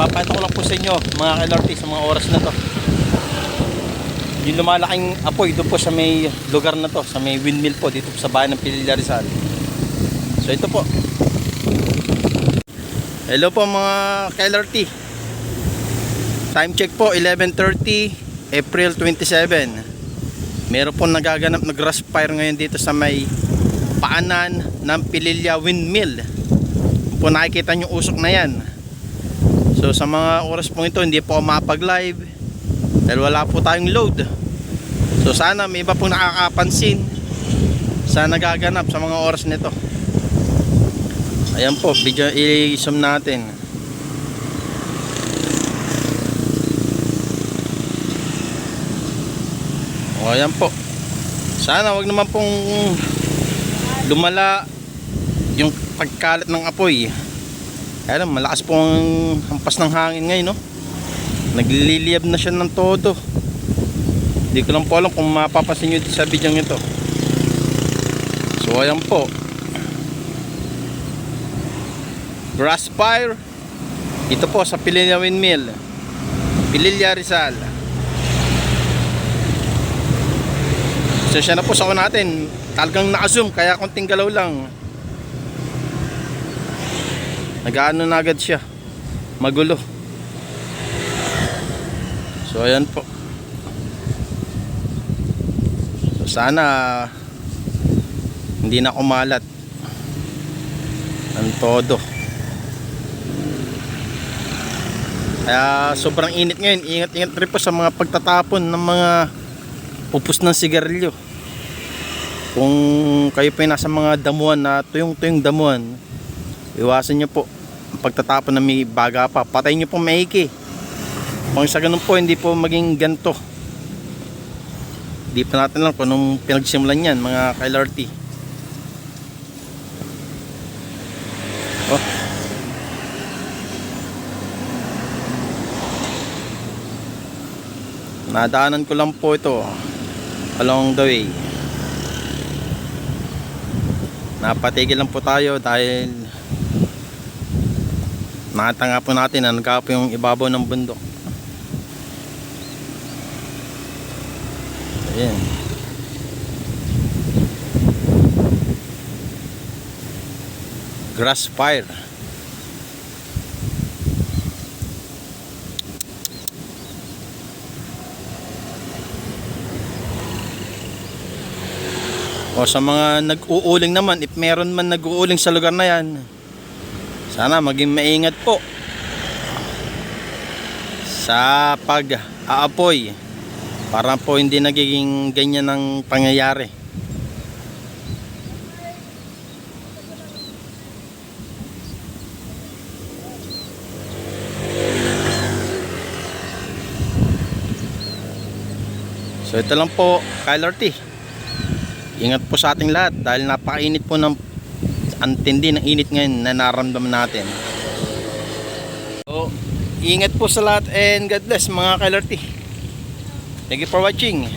papakita ko lang po sa inyo mga KLRT sa mga oras na to. Yung lumalaking apoy doon po sa may lugar na to sa may windmill po dito po sa bayan ng Pililla Rizal. So ito po. Hello po mga KLRT time check po 11.30 April 27 meron po nagaganap na grass fire ngayon dito sa may paanan ng Pililla Windmill. Po nakikita nyo usok na yan so sa mga oras po ito hindi po ako mapag live dahil wala po tayong load. So sana may iba pong nakakapansin. Sa nagaganap sa mga oras nito. Ayan po video i-zoom natin. O ayan po. Sana wag naman pong lumala yung pagkalat ng apoy ayan malakas po ang hampas ng hangin ngayon no? Nagliliyab na siya ng todo. Hindi ko lang po alam kung mapapasin nyo sa video ito so ayan po. Grass fire ito po sa Pililla Windmill. Pililla Rizal. So siya na po sa natin. Talagang naka-zoom kaya konting galaw lang nag-ano na agad siya magulo So ayan po. So sana hindi na kumalat ang todo. Kaya sobrang init ngayon. Ingat-ingat rin po sa mga pagtatapon ng mga pupus ng sigarilyo. Kung kayo pa nasa mga damuhan na tuyong-tuyong damuhan, iwasan nyo po pagtatapon ng may baga pa. Patayin nyo po maiki. Kung sa ganun po, hindi po maging ganto. Hindi pa natin lang kung anong pinagsimulan yan, mga KLRT. Oh. Nadaanan ko lang po ito along the way. Napatigil lang po tayo dahil nakita po natin na nagkapo yung ibabaw ng bundok. Ayan. Grass fire. O sa mga nag-uuling naman, if meron man nag-uuling sa lugar na yan, sana maging maingat po sa pag-aapoy para po hindi nagiging ganyan ang pangyayari. So ito lang po KLRT ingat po sa ating lahat dahil napakainit po ng antindi ng init ngayon na naramdaman natin so ingat po sa lahat and God bless mga KLRT Thank you for watching.